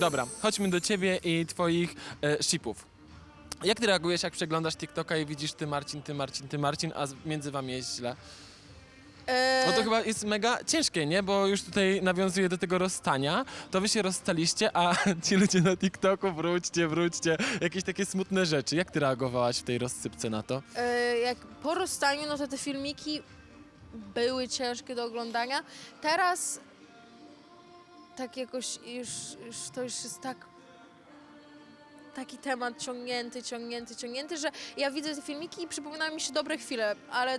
Dobra, chodźmy do ciebie i twoich e, shipów. Jak ty reagujesz, jak przeglądasz TikToka i widzisz ty Marcin, ty Marcin, ty Marcin, a z- między wami jest źle? No to chyba jest mega ciężkie, nie? Bo już tutaj nawiązuje do tego rozstania. To wy się rozstaliście, a ci ludzie na TikToku wróćcie, wróćcie. Jakieś takie smutne rzeczy. Jak ty reagowałaś w tej rozsypce na to? e, jak po rozstaniu, no to te filmiki były ciężkie do oglądania. Teraz tak jakoś już, już to już jest tak taki temat ciągnięty, ciągnięty, ciągnięty, że ja widzę te filmiki i przypominają mi się dobre chwile, ale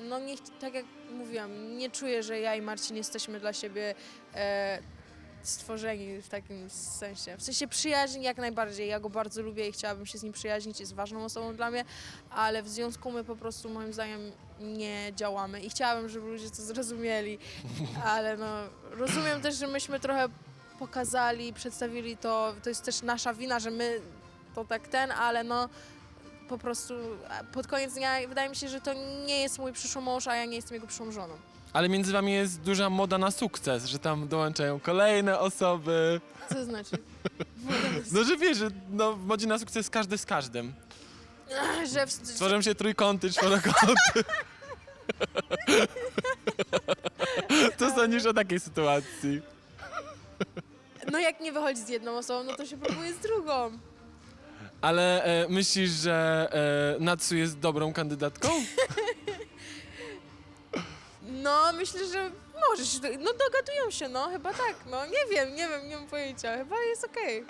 no nie, tak jak mówiłam, nie czuję, że ja i Marcin jesteśmy dla siebie e, stworzeni w takim sensie. W sensie przyjaźń jak najbardziej. Ja go bardzo lubię i chciałabym się z nim przyjaźnić, jest ważną osobą dla mnie, ale w związku my po prostu moim zdaniem nie działamy i chciałabym, żeby ludzie to zrozumieli, ale no rozumiem też, że myśmy trochę pokazali, przedstawili to, to jest też nasza wina, że my to tak ten, ale no po prostu a pod koniec dnia wydaje mi się, że to nie jest mój przyszły mąż, a ja nie jestem jego przyszłą żoną. Ale między wami jest duża moda na sukces, że tam dołączają kolejne osoby. Co to znaczy? No, że wiesz, że no, w modzie na sukces każdy z każdym. że w, Tworzą się trójkąty, czworokąty. Co sądzisz o takiej sytuacji? no jak nie wychodzi z jedną osobą, no to się próbuje z drugą. Ale e, myślisz, że e, Natsu jest dobrą kandydatką? No myślę, że może się, do- no dogadują się, no chyba tak, no nie wiem, nie wiem, nie mam pojęcia, chyba jest okej.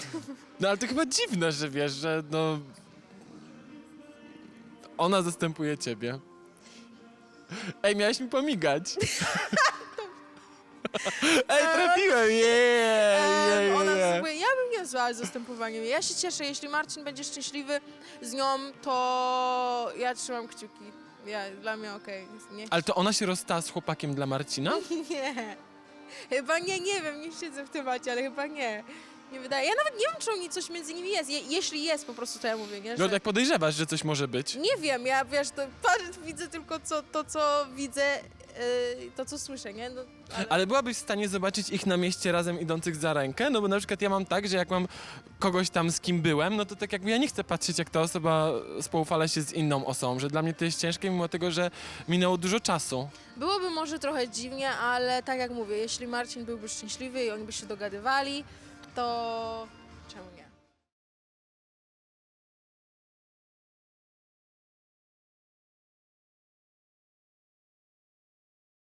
No ale to chyba dziwne, że wiesz, że no... Ona zastępuje ciebie. Ej, miałeś mi pomigać. Ej, trafiłem! Jej, jej, Em, Ona jej. zastępuje, ja bym nie zła z zastępowaniem. Ja się cieszę, jeśli Marcin będzie szczęśliwy z nią, to ja trzymam kciuki. Ja, dla mnie okej. Nie, Ale to ona się rozstała z chłopakiem dla Marcina? nie. Chyba nie, nie wiem, nie siedzę w temacie, ale chyba nie. Nie wydaje. Ja nawet nie wiem, czy oni coś między nimi jest. Je, jeśli jest, po prostu to ja mówię, nie? No Że... tak podejrzewasz, że coś może być. Nie wiem, ja wiesz, to patrzę, widzę tylko co, to, co widzę, yy, to, co słyszę, nie? No, ale... Ale byłabyś w stanie zobaczyć ich na mieście razem idących za rękę? No bo na przykład ja mam tak, że jak mam kogoś tam z kim byłem, no to tak jakby ja nie chcę patrzeć, jak ta osoba spoufala się z inną osobą, że dla mnie to jest ciężkie, mimo tego, że minęło dużo czasu. Byłoby może trochę dziwnie, ale tak jak mówię, jeśli Marcin byłby szczęśliwy i oni by się dogadywali, to czemu nie?